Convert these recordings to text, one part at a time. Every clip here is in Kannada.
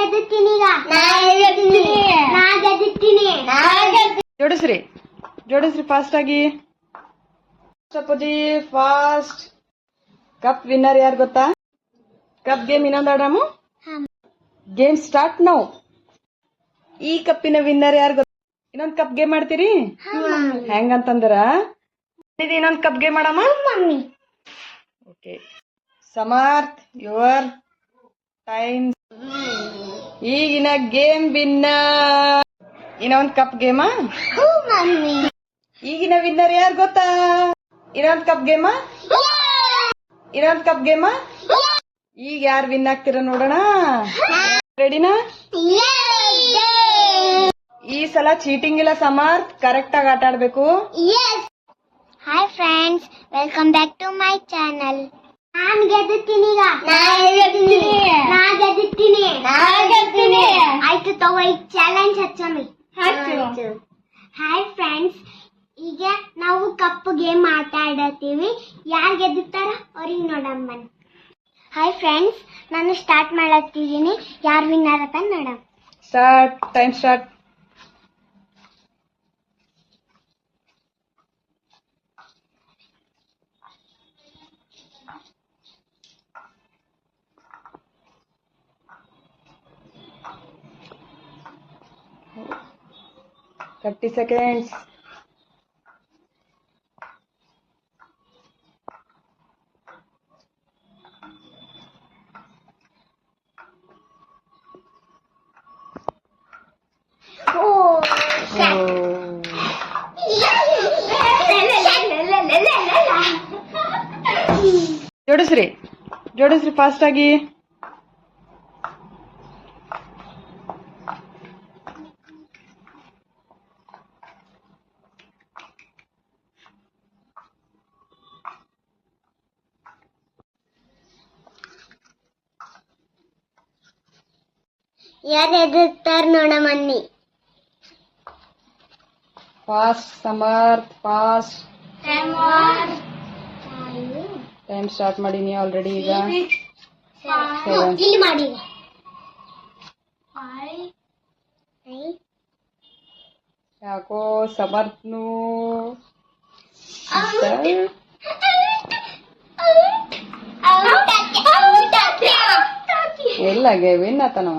ಗೆದ್ದುತ್ತೀನಿ ಈಗ? ನಾ ಗೆದ್ದುತ್ತೀನಿ ನಾ ಗೆದ್ದುತ್ತೀನಿ ನಾ ಗೆದ್ದು ಜೋಡಿಸ್ರಿ. ಜೋಡಿಸ್ರಿ ಫಾಸ್ಟ್ ಆಗಿ. ಸಪೋಜಿ ಫಾಸ್ಟ್ ಕಪ್ ವಿನ್ನರ್ ಯಾರು ಗೊತ್ತಾ? ಕಪ್ ಗೇಮ್ ಇನ್ನೊಂದು ಆಡಾಮು ಗೇಮ್ ಸ್ಟಾರ್ಟ್ ನಾವು ಈ ಕಪ್ಪಿನ ವಿನ್ನರ್ ಯಾರು ಗೊತ್ತಾ? ಇನ್ನೊಂದ್ ಕಪ್ ಗೇಮ್ ಮಾಡ್ತೀರಿ? ಹೆಂಗಂತಂದ್ರ? ಇದು ಇನ್ನೊಂದ್ ಕಪ್ ಗೇಮ್ ಮಾಡಮ್ಮ mummy. Okay Samarth your time ಈಗಿನ ಗೇಮ್ ವಿನ್ನರ್. ಇನ್ನೊಂದ್ ಕಪ್ ಗೇಮ? ಈಗಿನ ವಿನ್ನರ್ ಯಾರು ಗೊತ್ತಾ? ಇನ್ನೊಂದ್ ಕಪ್ ಗೇಮ? ಇನ್ನೊಂದ್ ಕಪ್ ಗೇಮ? ಈಗ ಯಾರು ವಿನ್ ಆಗ್ತೀರ ನೋಡೋಣ. ರೆಡಿನಾ ಈ ಸಲ ಚೀಟಿಂಗ್ ಇಲ್ಲ ಸಮರ್ಥ್ ಕರೆಕ್ಟ್ ಆಗಿ ಆಟ ಆಡ್ಬೇಕು hi friends welcome back to my channel ನಾನ್ ಗೆದ್ದುತ್ತೀನಿ ಈಗ. ನಾ ಗೆದ್ದುತ್ತೀನಿ ನಾನ್ ಗೆದ್ದುತ್ತೀನಿ ನಾನ್ ಗೆದ್ದುತ್ತೀನಿ ಆಯ್ತು ತಗೋ ಈಗ ಚಾಲೆಂಜ್ ಹಚ್ಚಮಿ ಹಾಯ್ ಫ್ರೆಂಡ್ಸ್ ಈಗ ನಾವು ಕಪ್ಪು ಗೇಮ್ ಆಟ ಆಡತ್ತೀವಿ. ಯಾರು ಗೆದ್ದುತ್ತಾರ ಅವ್ರಿಗೆ ನೋಡಮ್ ಬನ್ನಿ ಹಾಯ್ ಫ್ರೆಂಡ್ಸ್ ನಾನು ಸ್ಟಾರ್ಟ್ ಮಾಡತ್ತಿದ್ದೀನಿ ಯಾರು ವಿನ್ನರ್ ಅಂತ ನೋಡಮ್ start time start thirty seconds ಓ ಜೋಡಿಸ್ರಿ ಜೋಡಿಸ್ರಿ ಫಾಸ್ಟ್ ಆಗಿ. ಯಾರು ಎದುರ್ತಾರ ನೋಡಮನ್ನಿ pass Samarth pass. Time start ಮಾಡೀನಿ ಆಲ್ರೆಡಿ ಈಗ. ಇಲ್ಲಿ ಮಾಡಿ. ಯಾಕೋ ಸಮರ್ಥ್ನು? ಎಲ್ಲ win ಆತನವ?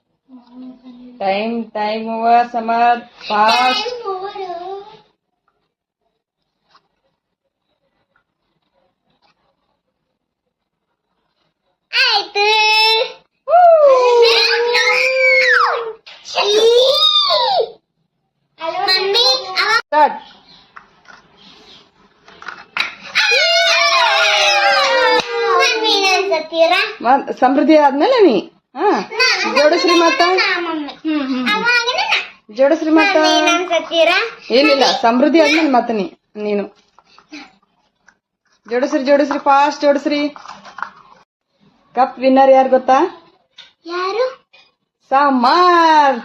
Time time over Samarth fast Time over. ಆಯ್ತು ಮಮ್ಮಿ ಅವ ಸ್ಟಾರ್ಟ್ ಮಮ್ಮಿ ಅನ್ಸತ್ತೀರಾ ಸಮೃದ್ಧಿ ಆದ್ಮೇಲೆ ನೀ. ಹಾ ಜೋಡಿಸ್ರಿ ಮತ್ತ ಜೋಡಿಸ್ರಿ ಮತ್ತ ಏನಿಲ್ಲ ಸಮೃದ್ಧಿ ಆದ್ಮೇಲೆ ಮತ್ತ ನೀನು. ಜೋಡಿಸ್ರಿ ಜೋಡಿಸ್ರಿ ಫಾಸ್ಟ್ ಜೋಡಿಸ್ರಿ ಕಪ್ ವಿನ್ನರ್ ಯಾರು ಗೊತ್ತಾ? ಯಾರು? ಸಮರ್.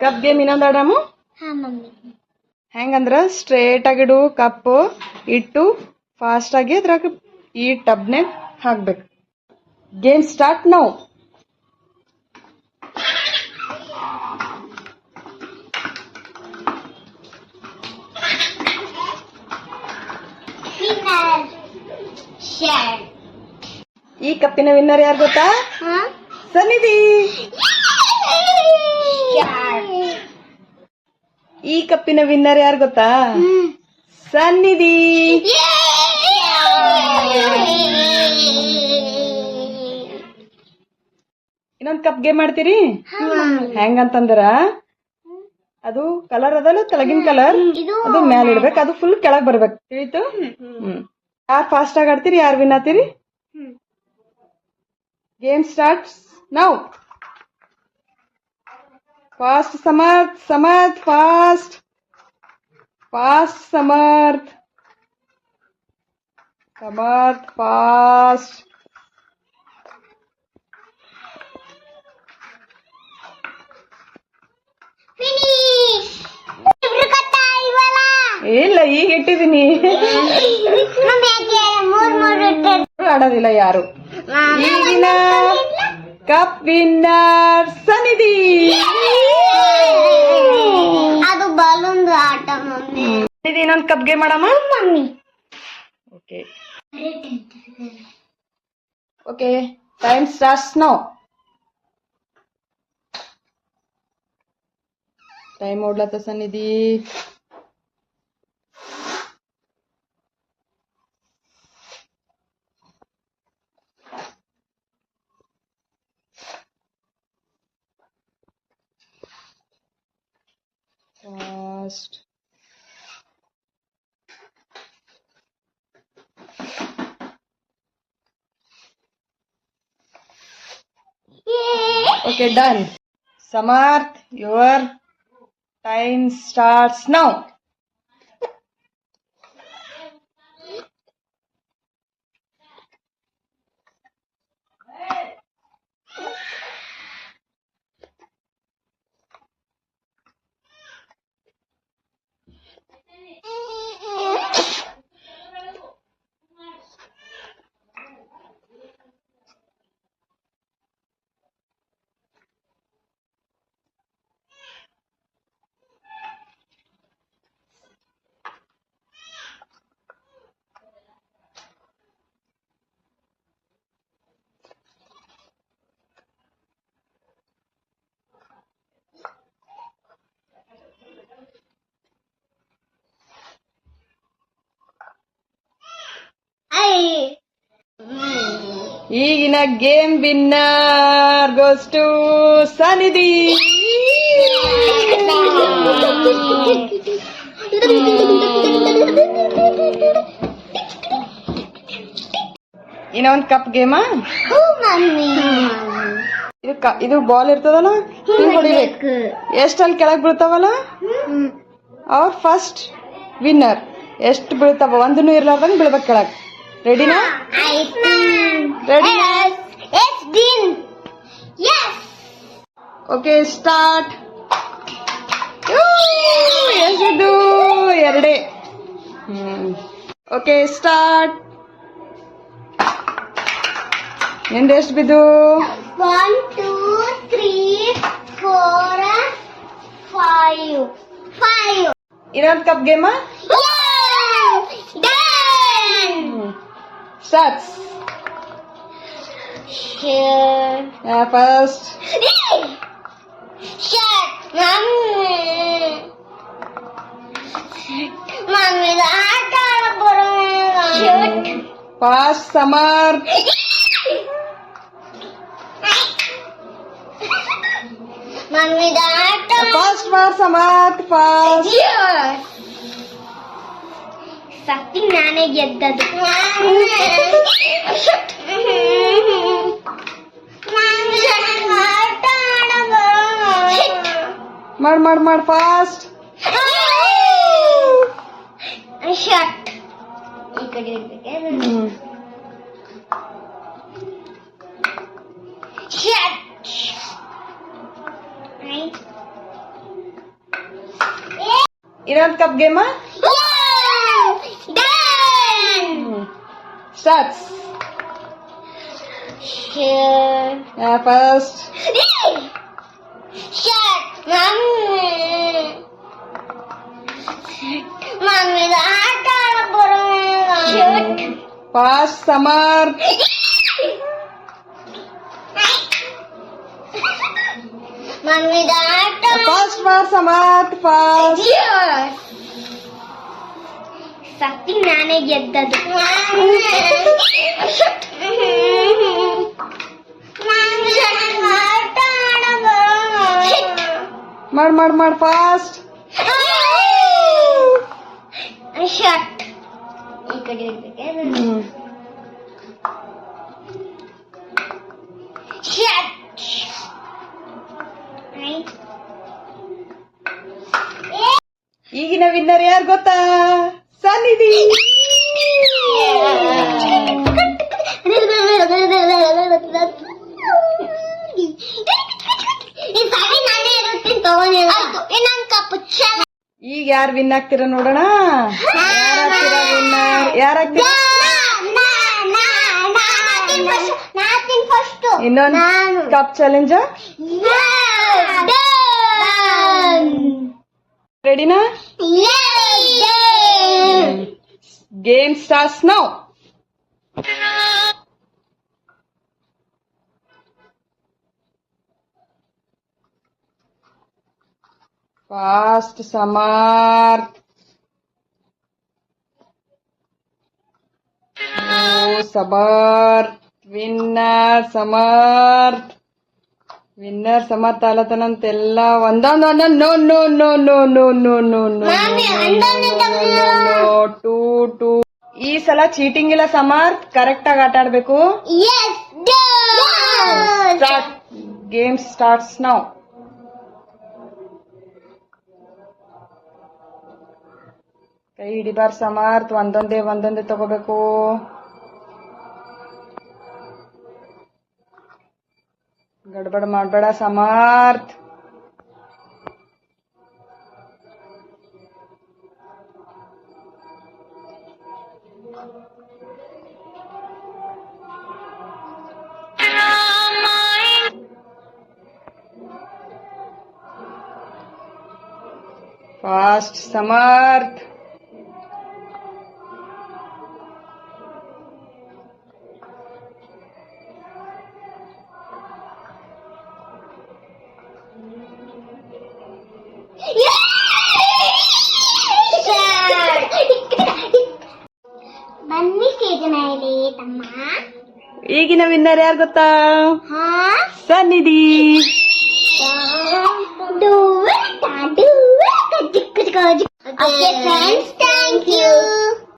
ಕಪ್ ಗೇಮ್ ಇನ್ನೊಂದು ಆಡಾಮು? ಹೆಂಗಂದ್ರ ಸ್ಟ್ರೇಟ್ ಆಗಿಡು ಕಪ್ ಇಟ್ಟು ಫಾಸ್ಟ್ ಆಗಿ ಅದ್ರಾಗ ಈ ಟಬ್ನೆ ಹಾಕ್ಬೇಕು. ಗೇಮ್ ಸ್ಟಾರ್ಟ್ ನಾವು ಈ ಕಪ್ಪಿನ ವಿನ್ನರ್ ಯಾರು ಗೊತ್ತಾ? ಸನ್ನಿಧಿ. ಈ ಕಪ್ಪಿನ ವಿನ್ನರ್ ಯಾರು ಗೊತ್ತಾ? ಸನ್ನಿಧಿ. ಕಪ್ ಗೇಮ್ ಮಾಡ್ತೀರಿ? ಹೆಂಗಂತಂದ್ರ ಅದು ಕಲರ್ ಅದಲ್ಲ ತೆಳಗಿನ ಕಲರ್ ಅದು ಮ್ಯಾಲ ಇಡ್ಬೇಕು ಅದು ಫುಲ್ ಕೆಳಗ್ ಬರ್ಬೇಕು. ತಿಳಿತು? ಹ್ಮ್ ಯಾರ್ ಫಾಸ್ಟ್ ಆಗಿ ಆಡ್ತೀರಿ ಯಾರ್ win ಆತೀರಿ game start now fast Samarth Samarth fast fast Samarth Samarth fast ಇಲ್ಲ ಈಗ ಇಟ್ಟಿದೀನಿ ಆಡೋದಿಲ್ಲ ಯಾರು. ಈಗಿನ ಕಪ್ ವಿನ್ನರ್ ಸನಿಧಿ ಅದು ಬಲೂನ್ ಆಟ ಮಮ್ಮಿ. ಸನಿಧಿ ಇನ್ನೊಂದು ಕಪ್ ಗೇಮ್ ಮಾಡಮ್ಮ mummy. Okay. Okay time starts now. Time ಓಡ್ಲತ್ತ Sannidhi. Okay, done. Samarth, your time starts now. ಈಗಿನ game winner goes to Sanidhi. ಇನ್ನ ಕಪ್ ಗೇಮಾ? ಇದು ಇದು ಬಾಲ್ ಇರ್ತದಲ್ಲ? ಹೊಡಿಬೇಕು. ಎಷ್ಟಲ್ಲಿ ಕೆಳಗ್ ಬೀಳ್ತಾವಲ್ಲ? ಅವ್ರ ಫಸ್ಟ್ ವಿನ್ನರ್ ಎಷ್ಟು ಬೀಳ್ತಾವ? ಒಂದೂ ಇರ್ಲಾರ್ದಂಗ್ ಬೀಳ್ಬೇಕು ಕೆಳಗ್. ರೆಡಿನಾ Ready? ಎಸ್ ದಿನ್ ಎಸ್ ಓಕೆ ಸ್ಟಾರ್ಟ್ ಎಷ್ಟಿದ್ದು ಎರಡೇ ಹ್ಮ್ ಓಕೆ ಸ್ಟಾರ್ಟ್ನಿಂದ ಎಷ್ಟು ಬಿದ್ದು one two three four five five ಇನ್ನೊಂದು cup game done starts Shut. First Shut. Mommy. Mommy, ಆಟ ಆಡಕ್ ಬರೋಲ್ಲ. Shut. ಫಾಸ್ಟ್ ಸಮರ್ Mommy, ಆಟ ಫಾಸ್ಟ್ ಫಾಸ್ಟ್ ಸಮರ್ ಫಾಸ್ಟ್ ಸತ್ತಿ ನಾನೇ ಗೆದ್ದದು ಆಟ ಆಡ ಮಾಡ್ ಮಾಡ್ ಮಾಡ್ ಫಾಸ್ಟ್ ಶಟ್ ಈ ಕಡೆ ಇರ್ಬೇಕೆ ಹ್ಮ್ ಶಟ್ ಇನ್ನೊಂದು cup game Sets. Sure. Yeah, first. Sure. Mommy. Mommy, the art Shirt. Pass, summer. Mommy, the art Pass, summer, Pass. Yeah. ಸತ್ತಿ ನಾನೇ ಗೆದ್ದದು ಮಾಡ್ ಮಾಡ್ ಮಾಡ್ ಫಾಸ್ಟ್ ಶಟ್ ಈ ಕಡೆ ಹ್ಮ್. ಈಗಿನ ವಿನ್ನರ್ ಯಾರು ಗೊತ್ತಾ? ಸನ್ನಿಧಿ! ಈಗ ಯಾರು ವಿನ್ ಆಗ್ತೀರ ನೋಡೋಣ? ಯಾರಾಗ್ತೀರಾ ಫಸ್ಟ್ ಇನ್ನೊಂದು ನಾನು. ಕಪ್ ಚಾಲೆಂಜ್ ರೆಡಿನಾ Game starts now. Fast, Samarth. Oh, Samarth. Winner, Samarth. Winner ಸಮತಾಲತನ ಅಂತ ಎಲ್ಲ ಒಂದೊಂದ್ ಒಂದೊಂದು no no no no no no no no two two. ಈ ಸಲ ಚೀಟಿಂಗ್ ಇಲ್ಲ ಸಮರ್ಥ್ ಕರೆಕ್ಟ್ ಆಗಿ ಆಟ ಆಡ್ಬೇಕು? ಗೇಮ್ ಸ್ಟಾರ್ಟ್ಸ್ ನೌ ಕೈ ಹಿಡಿಬಾರ್ ಸಮರ್ಥ್ ಒಂದೊಂದೇ ಒಂದೊಂದೇ ತಗೋಬೇಕು. ಗಡ್ಬಡ್ ಮಾಡ್ಬೇಡ ಸಮರ್ಥ್ ಫಾಸ್ಟ್ ಸಮರ್ಥ್ ಈಗಿನ ವಿನ್ನರ್ ಯಾರು ಗೊತ್ತಾ ಸನ್ನಿಧಿ ಓಕೆ ಫ್ರೆಂಡ್ಸ್ ಥ್ಯಾಂಕ್ ಯು